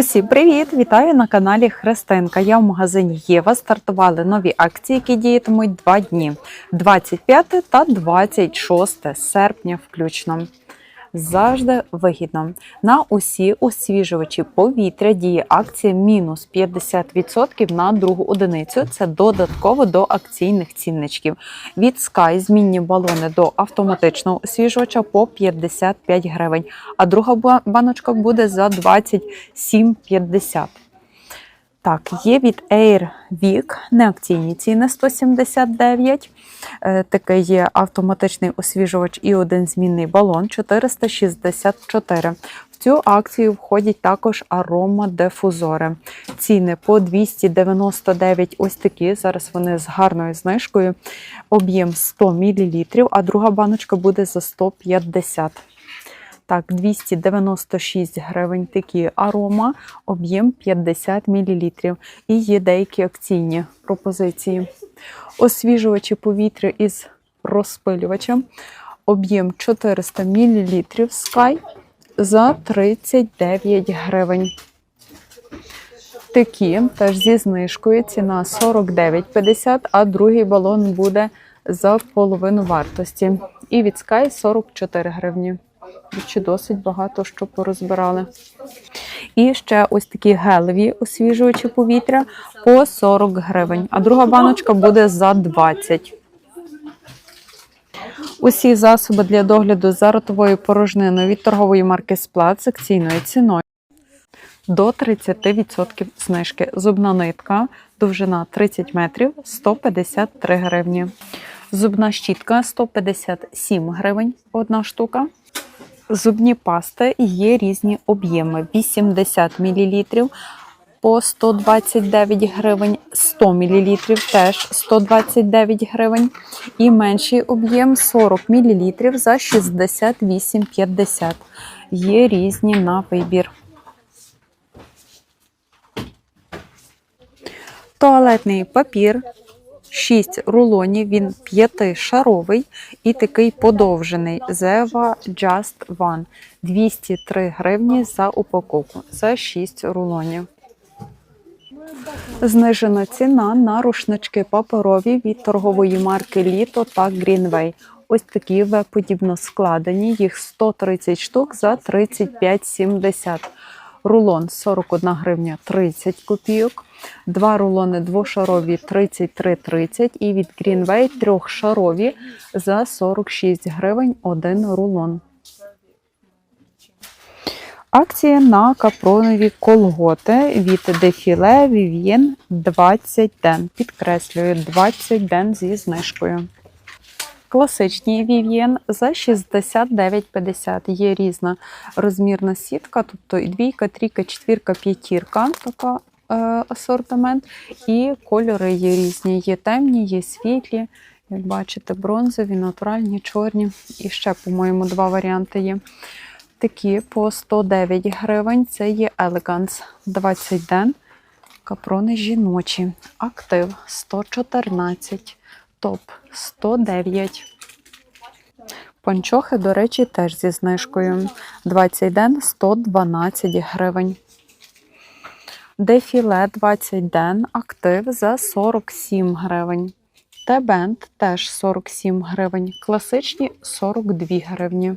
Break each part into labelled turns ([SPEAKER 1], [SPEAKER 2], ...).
[SPEAKER 1] Усім привіт! Вітаю на каналі Христинка. Я в магазині Єва. Стартували нові акції, які діятимуть два дні: 25 та 26 серпня включно. Завжди вигідно. На усі освіжувачі повітря діє акція мінус 50% на другу одиницю. Це додатково до акційних цінничків. Від Sky змінні балони до автоматичного освіжувача по 55 гривень, а друга баночка буде за 27,50. Так, є від Air Wick неакційні ціни 179. Е, Такий є автоматичний освіжувач і один змінний балон 464. В цю акцію входять також аромадифузори. Ціни по 299 ось такі. Зараз вони з гарною знижкою. Об'єм 100 мл, а друга баночка буде за 150 так, 296 гривень такі арома, об'єм 50 мл. І є деякі акційні пропозиції. Освіжувачі повітря із розпилювачем, об'єм 400 мл Sky за 39 гривень. Такі теж зі знижкою ціна 49,50, а другий балон буде за половину вартості. І від Sky 44 гривні. Чи досить багато що порозбирали. І ще ось такі гелеві освіжувачі повітря по 40 гривень, а друга баночка буде за 20. Усі засоби для догляду за ротовою порожниною від торгової марки Сплат з акційною ціною до 30% знижки. Зубна нитка, довжина 30 метрів, 153 гривні. Зубна щітка 157 гривень одна штука. Зубні пасти є різні об'єми: 80 мл по 129 гривень, 100 мл теж 129 гривень. І менший об'єм 40 мл за 68,50. Є різні на вибір. Туалетний папір 6 рулонів, він п'ятишаровий і такий подовжений. Zeva Just One. 203 гривні за упаковку. Це 6 рулонів. Знижена ціна на рушнички паперові від торгової марки Літо та Greenway. Ось такі В-подібно складені. Їх 130 штук за 35,70. Рулон 41 гривня 30 копійок. Два рулони двошарові 33,30 і від Greenway трьохшарові за 46 гривень один рулон. Акція на капронові колготи від Defile Vivien 20 ден. Підкреслюю 20 ден зі знижкою. Класичні Vivien за 69,50. Є різна розмірна сітка, тобто і двійка, трійка, четвірка, п'ятірка. Така асортимент. І кольори є різні. Є темні, є світлі. Як бачите, бронзові, натуральні, чорні. І ще, по-моєму, два варіанти є. Такі по 109 гривень. Це є Elegance 20 ден. Капрони жіночі. Актив 114. Топ 109. Панчохи, до речі, теж зі знижкою. 20 ден 112 гривень. Дефіле 20 ден. Актив за 47 гривень. T-бенд теж 47 гривень. Класичні 42 гривні.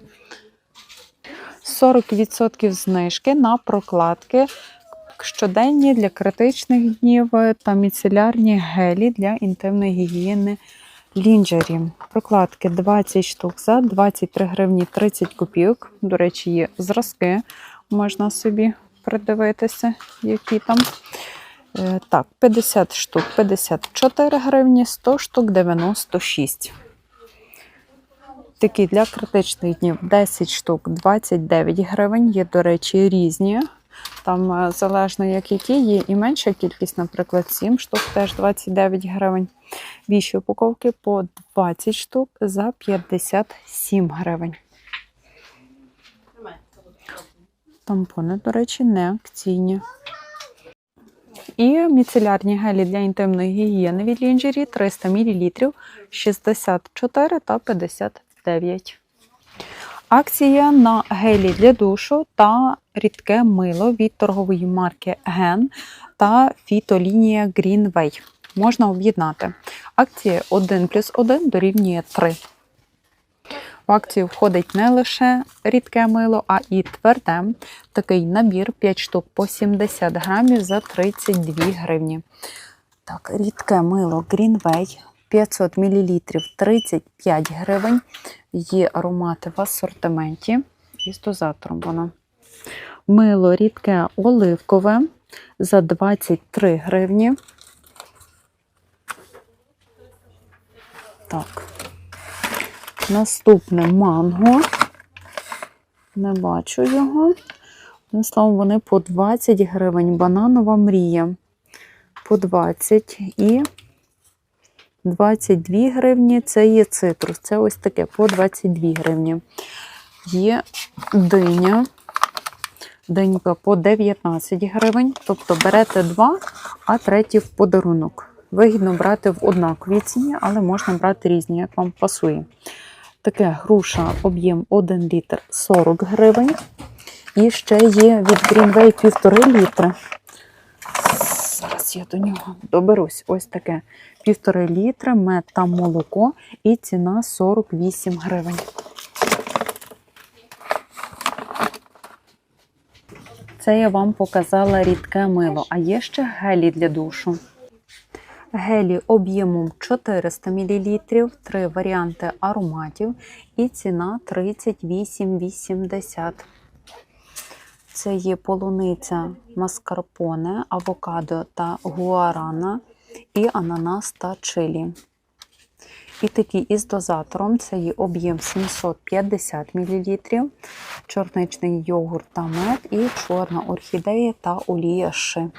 [SPEAKER 1] 40% знижки на прокладки щоденні для критичних днів та міцелярні гелі для інтимної гігієни лінджері. Прокладки 20 штук за 23 гривні 30 копійок. До речі, є зразки, можна собі придивитися, які там. Е, Так, 50 штук 54 гривні, 100 штук 96. Такі для критичних днів 10 штук 29 гривень. Є, до речі, різні. Там е, залежно як які є і менша кількість, наприклад, 7 штук, теж 29 гривень. Більші упаковки по 20 штук за 57 гривень. Тампони, до речі, не акційні. І міцелярні гелі для інтимної гігієни від лінжері 300 мл 64 та 59. Акція на гелі для душу та рідке мило від торгової марки Ген та фітолінія Greenway. Можна об'єднати. Акція 1 плюс 1 дорівнює 3. В акцію входить не лише рідке мило, а і тверде. Такий набір 5 штук по 70 грамів за 32 гривні. Так, рідке мило Greenway 500 мл 35 гривень. Є аромати в асортименті із дозатором воно. Мило рідке оливкове за 23 гривні. Так. Наступне манго. Не бачу його. Одним словом, вони по 20 гривень. Бананова мрія. По 20 і 22 гривні це є цитрус. Це ось таке по 22 гривні. Є диня. Денька по 19 гривень. Тобто берете два, а третій в подарунок. Вигідно брати в однаковій ціні, але можна брати різні, як вам пасує. Таке груша об'єм 1 літр 40 гривень. І ще є від Greenway 1,5 літри. Зараз я до нього доберусь. Ось таке 1,5 літра, мед та молоко, і ціна 48 гривень. Це я вам показала рідке мило, а є ще гелі для душу. Гелі об'ємом 400 мл, три варіанти ароматів і ціна 38,80. Це є полуниця маскарпоне, авокадо та гуарана і ананас та чилі. І такий із дозатором це є об'єм 750 мл, чорничний йогурт та мед і чорна орхідея та олія ши.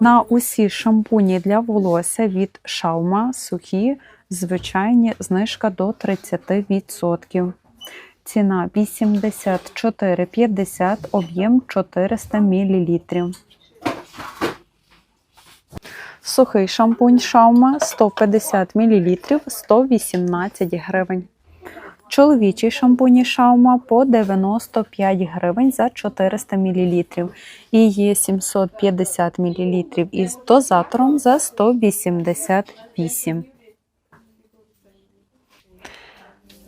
[SPEAKER 1] На усі шампуні для волосся від Шаума сухі, звичайні знижка до 30%. Ціна 84,50, об'єм 400 мл. Сухий шампунь Шаума 150 мл 118 гривень. Чоловічий шампуні Шаума по 95 гривень за 400 мл. І є 750 мл із дозатором за 188.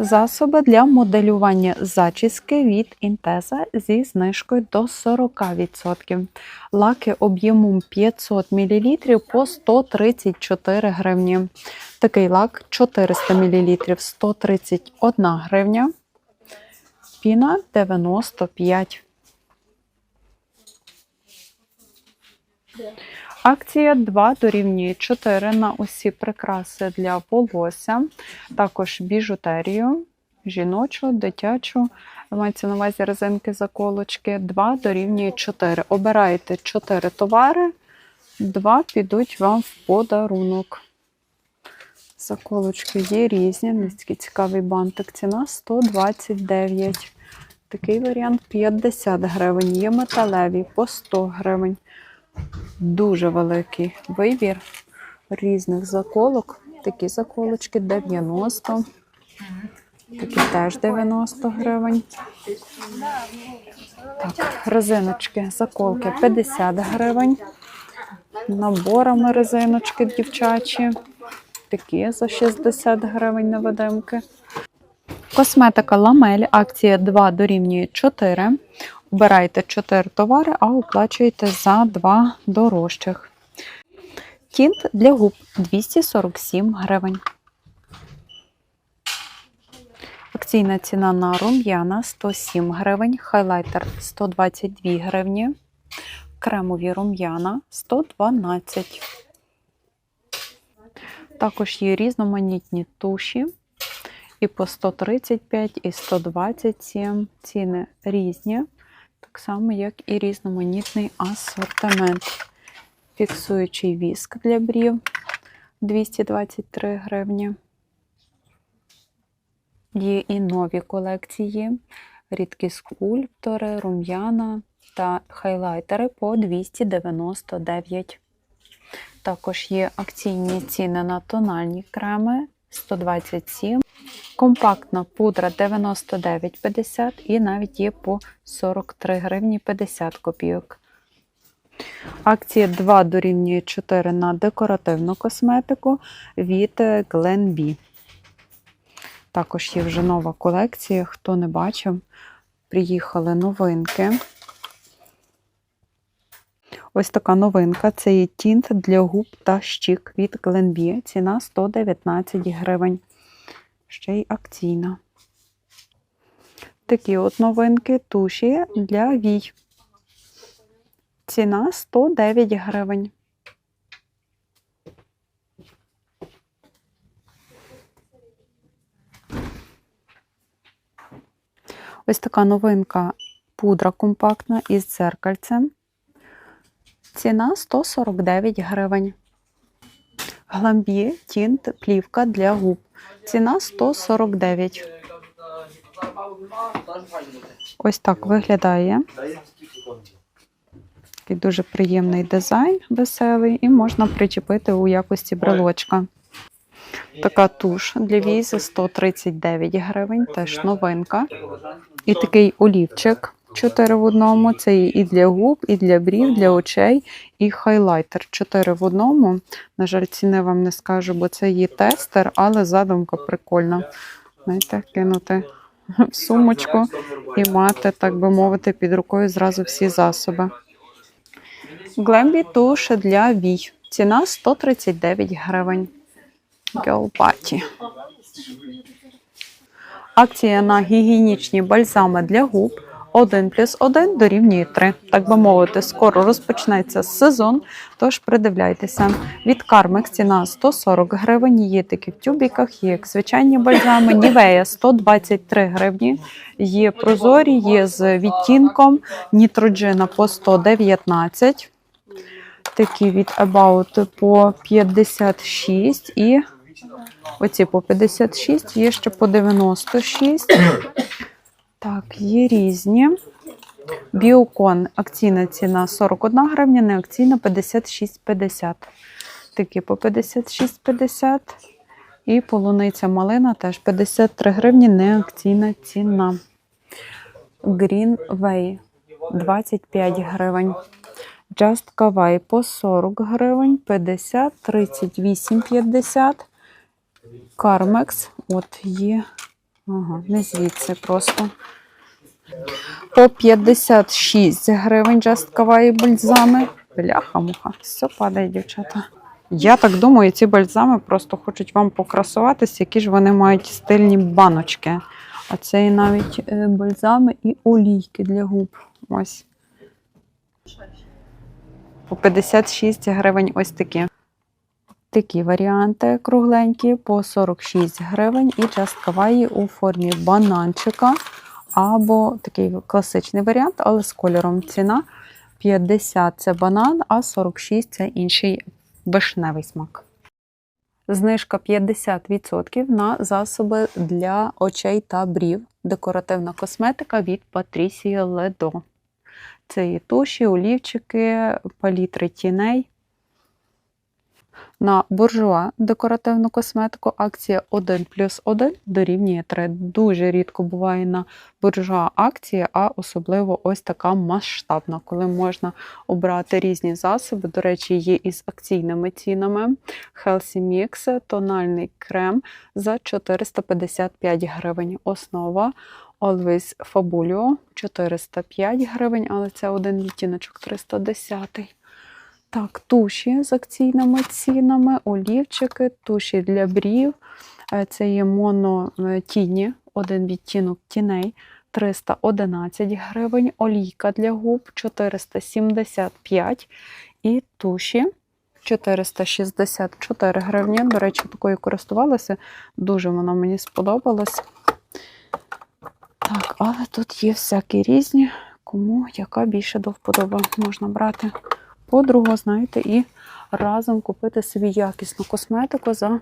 [SPEAKER 1] Засоби для моделювання зачіски від Інтеза зі знижкою до 40%. Лаки об'ємом 500 мл по 134 гривні. Такий лак 400 мл 131 гривня. Піна 95. Акція 2 дорівнює 4 на усі прикраси для волосся, також біжутерію, жіночу, дитячу. Мається на увазі резинки заколочки. 2 дорівнює 4. Обираєте 4 товари, 2 підуть вам в подарунок. Заколочки є різні. Ось цікавий бантик. Ціна 129. Такий варіант 50 гривень. Є металеві по 100 гривень. Дуже великий вибір різних заколок. Такі заколочки 90, такі теж 90 гривень. Так, резиночки, заколки 50 гривень. Наборами резиночки дівчачі. Такі за 60 гривень невидимки. Косметика Ламель, акція 2 дорівнює 4. Обирайте 4 товари, а оплачуєте за 2 дорожчих. Тінт для губ 247 гривень. Акційна ціна на рум'яна 107 гривень, хайлайтер 122 гривні, кремові рум'яна 112. Також є різноманітні туші і по 135, і 127. Ціни різні, так само, як і різноманітний асортимент. Фіксуючий віск для брів 223 гривні. Є і нові колекції, рідкі скульптори, рум'яна та хайлайтери по 299. Також є акційні ціни на тональні креми 127. Компактна пудра 99,50 і навіть є по 43 гривні 50 копійок. Акція 2 дорівнює 4 на декоративну косметику від е, Glen Також є вже нова колекція. Хто не бачив, приїхали новинки. Ось така новинка. Це є тінт для губ та щік від Glenbie. Ціна 119 гривень. Ще й акційна. Такі от новинки туші для вій. Ціна 109 гривень. Ось така новинка пудра компактна із дзеркальцем. Ціна 149 гривень. Гламбі тінт плівка для губ. Ціна 149. Ось так виглядає. Такий дуже приємний дизайн, веселий, і можна причепити у якості брелочка. Така туш для візи 139 гривень, теж новинка. І такий олівчик 4 в одному. Це і для губ, і для брів, для очей, і хайлайтер 4 в одному. На жаль, ціни вам не скажу, бо це є тестер, але задумка прикольна. Знаєте, кинути в сумочку і мати, так би мовити, під рукою зразу всі засоби. Глембі туш для вій. Ціна 139 гривень. Girl Party. Акція на гігієнічні бальзами для губ 1 плюс 1 дорівнює 3. Так би мовити, скоро розпочнеться сезон, тож придивляйтеся. Від Carmex ціна 140 гривень, є такі в тюбіках, є як звичайні бальзами, Нівея 123 гривні, є прозорі, є з відтінком, нітроджина по 119 такі від About по 56 і оці по 56, є ще по 96. Так, є різні. Біокон акційна ціна 41 гривня, не акційна 56,50. Такі по 56,50. І полуниця малина теж 53 гривні, не акційна ціна. Green Way 25 гривень. Just Kawai по 40 гривень, 50, 38, 50. Carmex, от є. Ага, не звідси просто. По 56 гривень Just Kawai бальзами. Бляха-муха, все падає, дівчата. Я так думаю, ці бальзами просто хочуть вам покрасуватися, які ж вони мають стильні баночки. А це і навіть е, бальзами і олійки для губ. Ось. По 56 гривень ось такі. Такі варіанти кругленькі по 46 гривень і частка у формі бананчика. Або такий класичний варіант, але з кольором ціна 50 це банан, а 46 це інший вишневий смак. Знижка 50% на засоби для очей та брів. Декоративна косметика від Patricia Ledo. Це і туші, олівчики, палітри тіней. На буржуа декоративну косметику акція 1 плюс 1 дорівнює 3. Дуже рідко буває на буржуа акція, а особливо ось така масштабна, коли можна обрати різні засоби. До речі, є із акційними цінами. Healthy Mix, тональний крем за 455 гривень. Основа Always Fabulio 405 гривень, але це один відтіночок 310. Так, туші з акційними цінами, олівчики, туші для брів. Е, Це є монотіні, один відтінок тіней 311 гривень, олійка для губ 475 і туші 464 гривні. До речі, такою користувалася, дуже вона мені сподобалась. Так, але тут є всякі різні, кому яка більше до вподоби можна брати подругу, знаєте, і разом купити собі якісну косметику за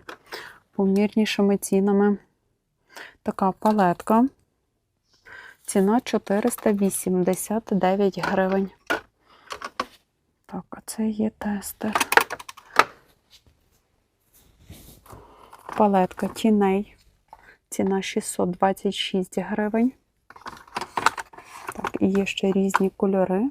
[SPEAKER 1] помірнішими цінами. Така палетка. Ціна 489 гривень. Так, а це є тестер. Палетка тіней. Ціна 626 гривень. Так, і є ще різні кольори.